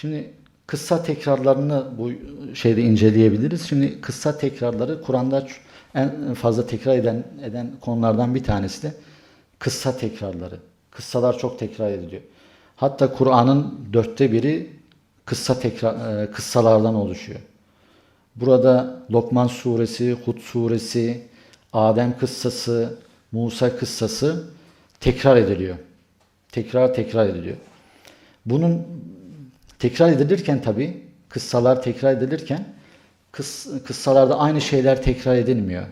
Şimdi kıssa tekrarlarını bu şeyde inceleyebiliriz. Şimdi kıssa tekrarları Kur'an'da en fazla tekrar eden eden konulardan bir tanesi de kıssa tekrarları. Kıssalar çok tekrar ediliyor. Hatta Kur'an'ın dörtte biri kıssa tekrar e, kıssalardan oluşuyor. Burada Lokman suresi, Hud suresi, Adem kıssası, Musa kıssası tekrar ediliyor. Tekrar tekrar ediliyor. Bunun tekrar edilirken tabi kıssalar tekrar edilirken kıs, kıssalarda aynı şeyler tekrar edilmiyor.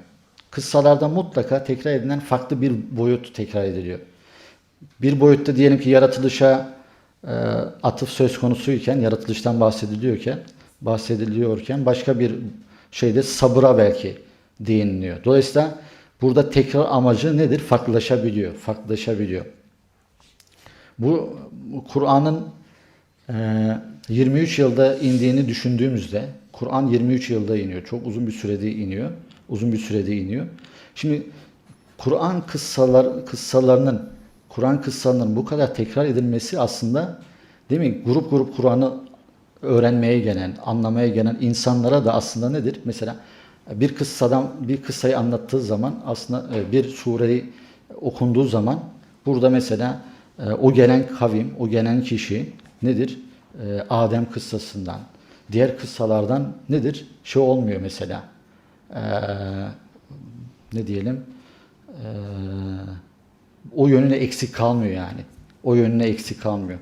Kıssalarda mutlaka tekrar edilen farklı bir boyut tekrar ediliyor. Bir boyutta diyelim ki yaratılışa e, atıf söz konusuyken, yaratılıştan bahsediliyorken, bahsediliyorken başka bir şeyde sabıra belki değiniliyor. Dolayısıyla burada tekrar amacı nedir? Farklılaşabiliyor, farklılaşabiliyor. Bu Kur'an'ın 23 yılda indiğini düşündüğümüzde Kur'an 23 yılda iniyor. Çok uzun bir sürede iniyor. Uzun bir sürede iniyor. Şimdi Kur'an kıssalar kıssalarının Kur'an kıssalarının bu kadar tekrar edilmesi aslında değil mi? Grup grup Kur'an'ı öğrenmeye gelen, anlamaya gelen insanlara da aslında nedir? Mesela bir kıssadan bir kıssayı anlattığı zaman aslında e, bir sureyi okunduğu zaman burada mesela e, o gelen kavim, o gelen kişi nedir? E, Adem kıssasından, diğer kıssalardan nedir? Şey olmuyor mesela. E, ne diyelim? E, o yönüne eksik kalmıyor yani. O yönüne eksik kalmıyor.